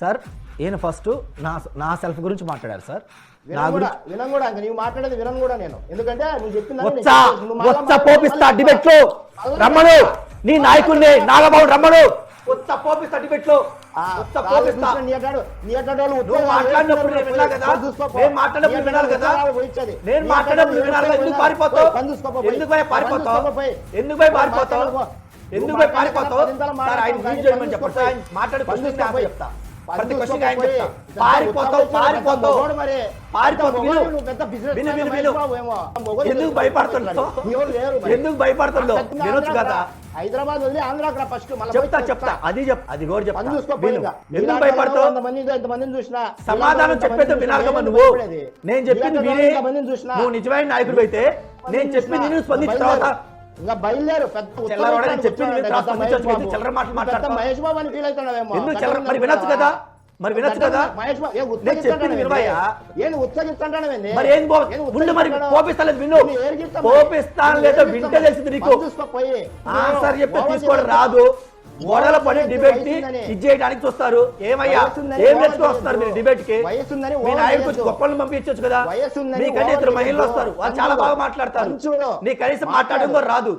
Sir ఈయన first నా నా సెల్ఫ్ గురించి మాట్లాడారు సార్. వినం కూడా నువ్వు మాట్లాడేది వినం కూడా నేను. ఎందుకంటే నువ్వు రమ్మను. నీ నాయకుడిని నాగబాబు రమ్మను. పోపిస్తా? ఎందుకు పారిపోతావు? ఎందుకు పారిపోతావు? మాట్లాడే చెప్తా. ప్రతి question కి ఆయన చెప్తా. పారిపోతావు, పారిపోతావు. పారిపోతావు. విను. విను, విను, విను. ఎందుకు భయపడుతున్నావు? ఎందుకు భయపడుతున్నావు? వినొచ్చు కదా? హైదరాబాద్ వదిలి ఆంధ్రాకి ఫస్ట్ చెప్తా చెప్తా అది చెప్ అది కూడా చెప్తా. ఇంకా. ఎందుకు భయపడతావు ఎంతమందిని చూసినా సమాధానం చెప్పేది ఎంతమందిని వినాలి కదా చూసినా నువ్వు. నేను చెప్పింది విని చూసినా నువ్వు నిజమైన నాయకుడు అయితే నేను చెప్పింది నేను స్పందించిన తర్వాత ఇంకా బయలుదేరు పెద్ద మహేష్ బాబు. అని ఫీల్ అవుతున్నావేమో మరి వినొచ్చు కదా మరి వినొచ్చు కదా మహేష్ బాబు ఏ నేను చెప్పింది? వినవయ్యా? మరి ఏం ముందు మరి విను నేను లేదో వింటే. తెలిసింది నీకు. ఆన్సర్ చెప్తే తీసుకోవడం. రాదు గోడల పడి డిబేట్ని వయసుందని. ఇది చేయడానికి చూస్తారు ఏమయ్యా ఏం నేర్చుకుని వస్తున్నారు మీరు. డిబేట్కి మీ నాయకుడు. గొప్పలను పంపించవచ్చు కదా మీకంటే ఇద్దరు మహిళలు. వస్తారు వాళ్ళు చాలా. బాగా మాట్లాడతారు. నీ కనీసం మాట్లాడు. మాట్లాడడం కూడా రాదు